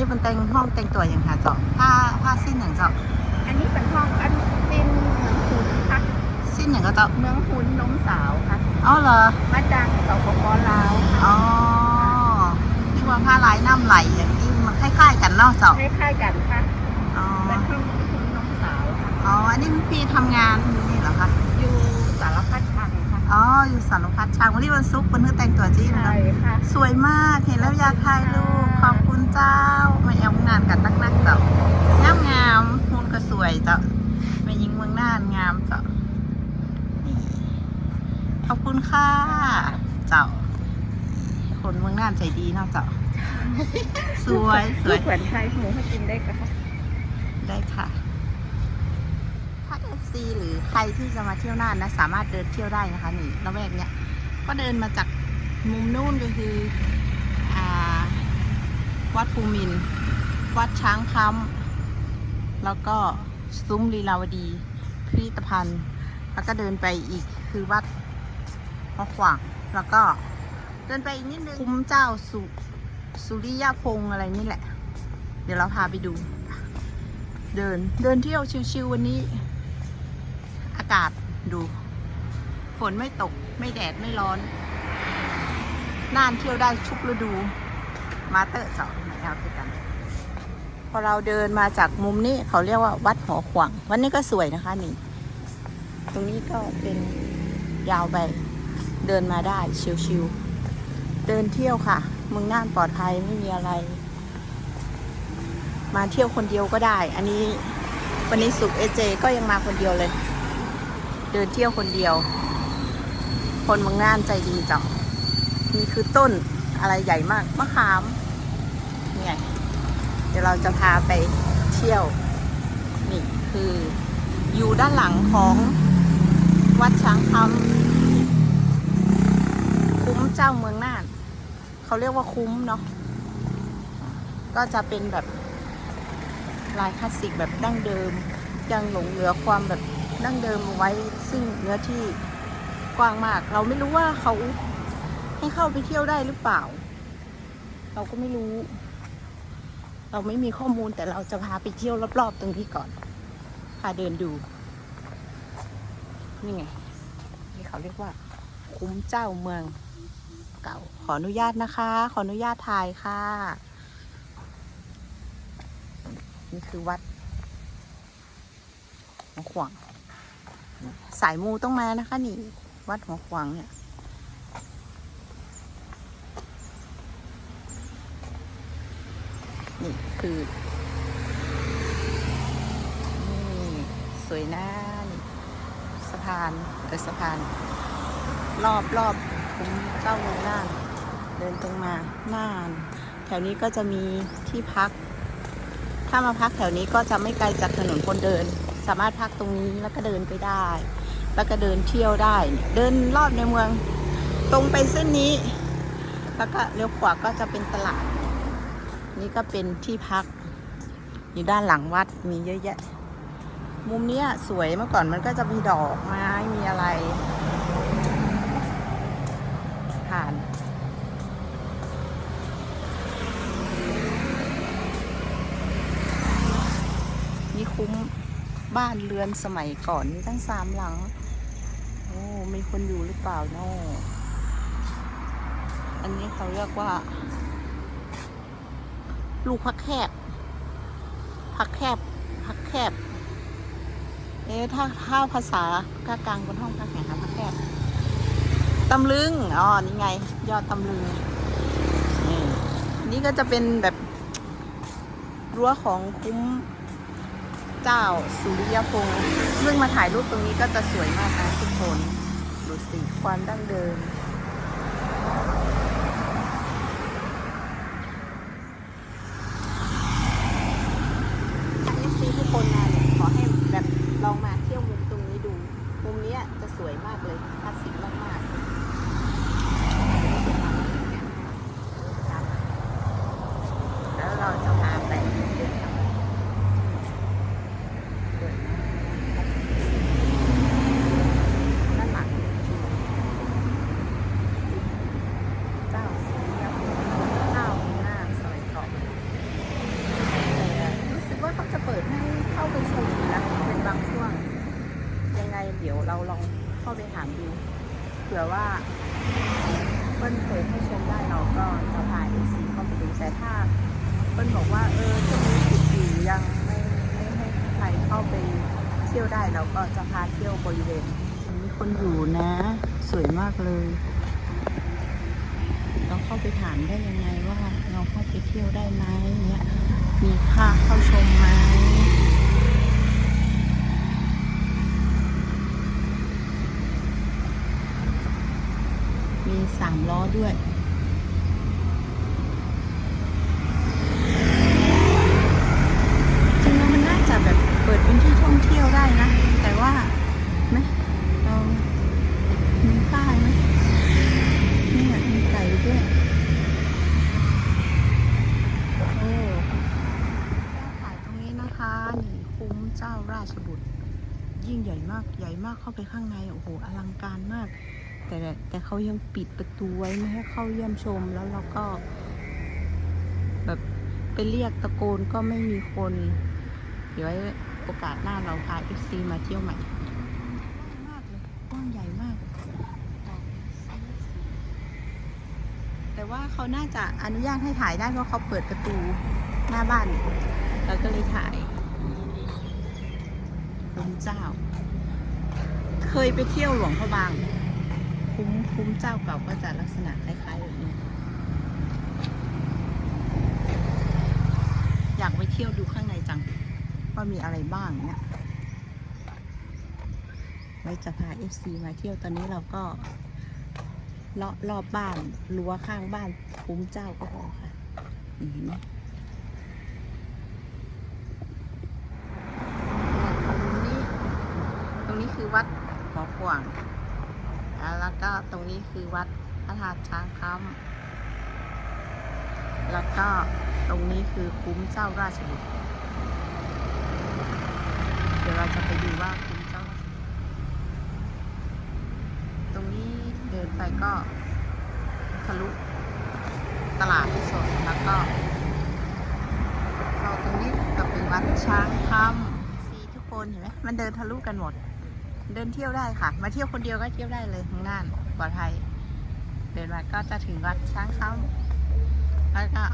นี่เป็นแต่งห้องแต่งตัวอย่างค่ะเจ้าผ้าผ้าสิ้นอย่างเจ้าอันนี้เป็นห้องอันสิ้นเมืองหุ่นค่ะสิ้นอย่างก็เจ้าเมืองหุ่นนมสาวค่ะอ๋อเหรอมาจากสปปลาวค่ะอ๋อที่วางผ้าลายน้ำไหลอย่างนี้มันคล้ายๆกันนอะเจ้าคล้ายๆกันค่ะอ๋อเป็นห้องหุ่น้องสาวค่ะอ๋ออันนี้พี่ทำงานอยู่นี่เหรอคะอยู่สารพัดช่างค่ะอ๋ออยู่สารพัดช่างวันนี้วันซุกเป็นเพื่อแต่งตัวจริงใช่ค่ะสวยมากเห็นแล้วอยากถ่ายรูปขอบ เจ้ามาแอมงานกันนักนักเจ้างามงามหุ่นก็สวยเจ้ามายิงเมืองน่านงามเจ้าขอบคุณค่ะเจ้าคนเมืองน่านใจดีนะเจ้าสวยสวยขวัญไทยหมูให้กินได้ค่ะได้ค่ะถ้าเอฟซีหรือใครที่จะมาเที่ยวน่านนะ สามารถเดินเที่ยวได้นะคะนี่ละแวกเนี้ยก็เดินมาจากมุมนู่นก็คือ วัดภูมิน วัดช้างคำแล้วก็ซุ้มลีลาวดี พิพิธภัณฑ์ แล้วก็เดินไปอีกคือวัดพระขวางแล้วก็เดินไปอีกนิดนึงคุ้มเจ้าสุสุริยพงอะไรนี่แหละ เดี๋ยวเราพาไปดู เดินเดินเที่ยวชิวๆวันนี้ อากาศดู ฝนไม่ตกไม่แดดไม่ร้อน น่านเที่ยวได้ชุกฤดู มาเตอร์สองแอลติกัน พอเราเดินมาจากมุมนี้เขาเรียกว่าวัดหอขวางวัดนี้ก็สวยนะคะนี่ ตรงนี้ก็เป็นยาวไปเดินมาได้ชิวๆเดินเที่ยวค่ะเมืองน่านปลอดภัยไม่มีอะไร มาเที่ยวคนเดียวก็ได้ อันนี้วันนี้สุกเอเจก็ยังมาคนเดียวเลย เดินเที่ยวคนเดียว คนเมืองน่านใจดีจังนี่คือต้นอะไรใหญ่มากมะขาม เดี๋ยวเราจะพาไปเที่ยว นี่คืออยู่ด้านหลังของวัดช้างคำคุ้มเจ้าเมืองน่าน เขาเรียกว่าคุ้มเนาะก็จะเป็นแบบลายคลาสสิกแบบดั้งเดิม ยังหลงเหลือความแบบดั้งเดิมไว้ซึ่งเนื้อที่กว้างมาก เราไม่รู้ว่าเขาให้เข้าไปเที่ยวได้หรือเปล่า เราก็ไม่รู้ เราไม่มีข้อมูลแต่เราจะพาไปเที่ยวรอบๆตรงที่ก่อน พาเดินดู นี่ไง นี่เขาเรียกว่า คุ้มเจ้าเมือง เก่า ขออนุญาตนะคะ ขออนุญาตถ่ายค่ะ นี่คือวัดหัวขวางสายมูต้องมานะคะ นี่ วัดหัวขวางเนี่ย คืน นี่สวยนะนสะพานเออสะพาน รอบรอบผมเก้าเลงน่านเดินตรงมาน่าน แถวนี้ก็จะมีที่พัก ถ้ามาพักแถวนี้ก็จะไม่ไกลจากถนนคนเดิน สามารถพักตรงนี้แล้วก็เดินไปได้ แล้วก็เดินเที่ยวได้ เดินรอบในเมือง ตรงไปเส้นนี้ แล้วก็เลี้ยวขวาก็จะเป็นตลาด นี่ก็เป็นที่พัก อยู่ด้านหลังวัดมีเยอะแยะ มุมนี้สวยเมื่อก่อนมันก็จะมีดอกไม้มีอะไร ผ่านนี่คุ้มบ้านเรือนสมัยก่อนมีทั้งสามหลัง โอ้ มีคนอยู่หรือเปล่าเนาะอันนี้เขาเรียกว่า ลูกผักแคบผักแคบผักแคบ เอ๊ะถ้าถ้าภาษากลางบนห้องผักแห่งผักแคบตำลึงอ๋อนี่ไง ยอดตำลึงนี่ก็จะเป็นแบบรั้วของคุ้มเจ้าสุริยพงศ์ซึ่งมาถ่ายรูปตรงนี้ก็จะสวยมากนะทุกคนดูสิความดั้งเดิม เราลองเข้าไปถามดูเผื่อว่าเปิ้ลเปิดให้ชมได้เราก็จะพาเอซีเข้าไปดูแต่ถ้าเปิ้ลบอกว่าเออช่วงนี้ปิดอยู่ยังไม่ไม่ให้ใครเข้าไปเที่ยวได้เราก็จะพาเที่ยวบริเวณมีคนอยู่นะ สวยมากเลย เราเข้าไปถามได้ยังไงว่า เราเข้าไปเที่ยวได้ไหมเนี่ยมีค่าเข้าชมไหม มีสามล้อด้วยจริงๆแล้วมันน่าจะแบบเปิดเป็นที่ท่องเที่ยวได้นะ แต่ว่าไหมเรามีป้ายไหมนี่มีไก่ด้วยโอ้ขายตรงนี้นะคะนี่คุ้มเจ้าราชบุตรยิ่งใหญ่มากใหญ่มากเข้าไปข้างใน โอ้โห อลังการมาก แต่แต่เขายังปิดประตูไว้ไม่ให้เข้าเยี่ยมชมแล้วเราก็ แบบไปเรียกตะโกนก็ไม่มีคน เดี๋ยวไว้โอกาสหน้าเราพาเอฟซีมาเที่ยวใหม่มากเลยกว้างใหญ่มาก แต่ว่าเขาน่าจะอนุญาตให้ถ่ายได้เพราะเขาเปิดประตูหน้าบ้านเราก็เลยถ่ายคุ้มเจ้า เคยไปเที่ยวหลวงพระบาง คุ้มคุ้มเจ้าเก่าก็จะลักษณะคล้ายๆแบบนี้ อยากไปเที่ยวดูข้างในจังว่ามีอะไรบ้างเนี่ยไว้จะพา FC มาเที่ยวตอนนี้เราก็เลาะรอบบ้านรั้วข้างบ้านคุ้มเจ้าก็พอค่ะนี่เห็นไหมตรงนี้ ตรงนี้คือวัดหอขวางอ่าแล้ว ก็ตรงนี้คือวัดพระธาตุช้างคำแล้วก็ตรงนี้คือคุ้มเจ้าราชบุตรเดี๋ยวเราจะไปดูว่าคุ้มเจ้าราชบุตรตรงนี้เดินไปก็ทะลุตลาดที่สดแล้วก็เราตรงนี้ก็เป็นวัดช้างคำสีทุกคนเห็นไหมมันเดินทะลุกันหมด เดินเที่ยวได้ค่ะ มาเที่ยวคนเดียวก็เที่ยวได้เลยข้างน้านปลอดภัย เดินมาก็จะถึงวัดช้างคำแล้วก็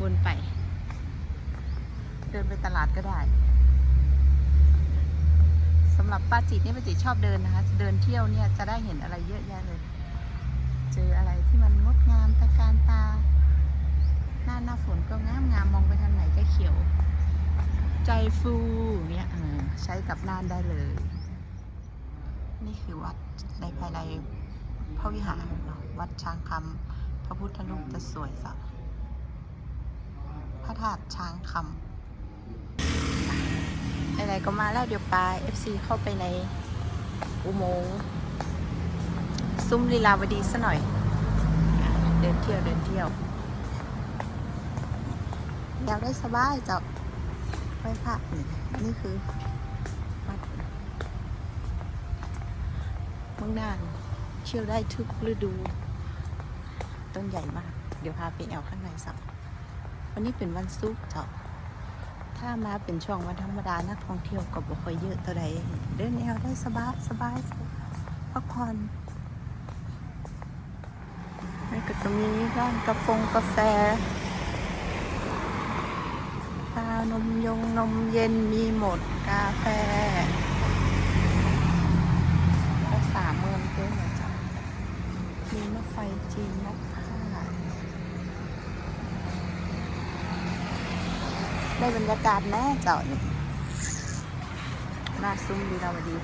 วนไป เดินไปตลาดก็ได้สำหรับป้าจิตนี่ป้าจิตชอบเดินนะคะ เดินเที่ยวเนี่ยจะได้เห็นอะไรเยอะแยะเลย เจออะไรที่มันงดงามตะการตา หน้าหน้าฝนก็งามงามมองไปทางไหนก็เขียว ใจฟูเนี่ยเออใช้กับน่านได้เลย นี่คือวัดในภายในพระวิหารวัดช้างคำพระพุทธรูปจะสวยสักพระธาตุช้างคำอะไรก็มาแล้วเดี๋ยวปลา FC เข้าไปในอุโมงค์ซุ้มลีลาวดีซะหน่อย เดินเที่ยวเดินเที่ยวอยากได้สบายจ้า ไหว้พระนี่นี่คือวัดเมืองน่านเที่ยวได้ทุกฤดู ต้นใหญ่มาก เดี๋ยวพาไปแอวข้างในสักวันนี้เป็นวันศุกร์เจ้าถ้ามาเป็นช่วงวันธรรมดานักท่องเที่ยวก็บ่ค่อยเยอะเท่าใดเดินแอวได้สบายสบายพักผ่อนแล้วก็จะมีร้านกาแฟกาแฟานมยงนมเย็นมีหมดกาแฟรักษามเมืองด้วยนะจ๊ะมีมะไฟจีนมะค่าได้บรรยากาศแน่เจ้านี่น้าซุ้มดีเราดี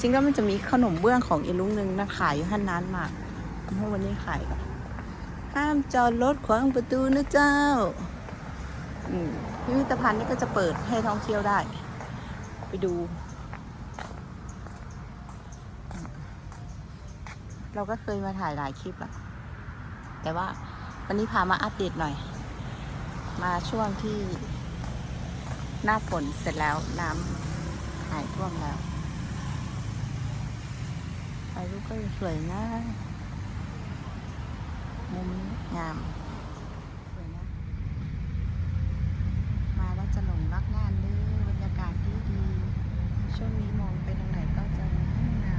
จริงก็มันจะมีขนมเบื้องของอีลุงหนึงนะขายอยู่ท่านนั้นมากเพราะวันนี้ขายก่อนห้ามจอดรถขวางประตูนะเจ้า พิพิธภัณฑ์นี่ก็จะเปิดให้ท่องเที่ยวได้ ไปดู เราก็เคยมาถ่ายหลายคลิปแล้วแต่ว่าวันนี้พามาอัปเดตหน่อย มาช่วงที่หน้าฝนเสร็จแล้วน้ำหายท่วมแล้วถ่ายรูปก็สวยนะมุมงาม สวยนะ มาแล้วจะหลงรักงานเลยบรรยากาศดีดีๆช่วงนี้มองไปทางไหนก็จะงา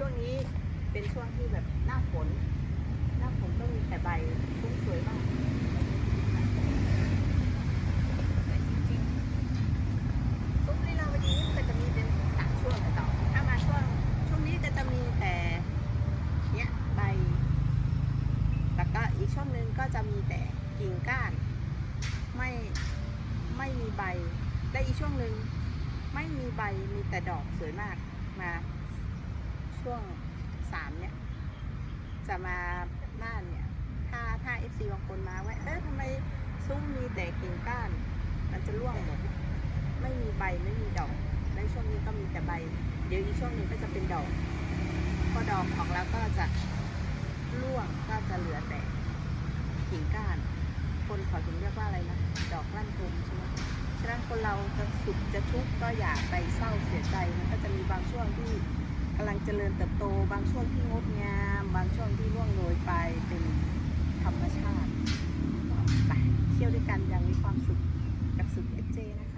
ช่วงนี้เป็นช่วงที่แบบหน้าฝน หน้าฝนก็มีแต่ใบฟุ้งสวยมากสวยจริงๆซุ้มลีลาวดีนี่ก็จะมีเป็นสามช่วงแต่ต่อ ถ้ามาช่วงช่วงนี้ก็จะมีแต่เนี้ยใบ แล้วก็อีกช่วงหนึ่งก็จะมีแต่กิ่งก้าน ไม่ไม่มีใบ และอีกช่วงหนึ่งไม่ มีแต่ดอกสวยมากมาช่วงสามเนี่ย จะมาน้านเนี่ย ถ้าถ้าเอฟซีบางคนมาว่าเอ๊ะทำไมซุ้มมีแต่กิ่งก้าน มันจะร่วงหมดไม่มีใบไม่มีดอก และช่วงนี้ก็มีแต่ใบ เดี๋ยวอีกช่วงนึงก็จะเป็นดอก พอดอกออกแล้วก็จะร่วงก็จะเหลือแต่กิ่งก้าน คนเขาถึงเรียกว่าอะไรนะ ดอกลั่นทุมใช่ไหม ฉะนั้นคนเราจะสุขจะทุกข์ก็อย่าไปเศร้าเสียใจมันก็จะมีบางช่วงที่กำลังเจริญเติบโต บางช่วงที่งดงาม บางช่วงที่ร่วงโรยไปเป็นธรรมชาติไปเที่ยวด้วยกันอย่างมีความสุขกับสุขเอเจนะคะ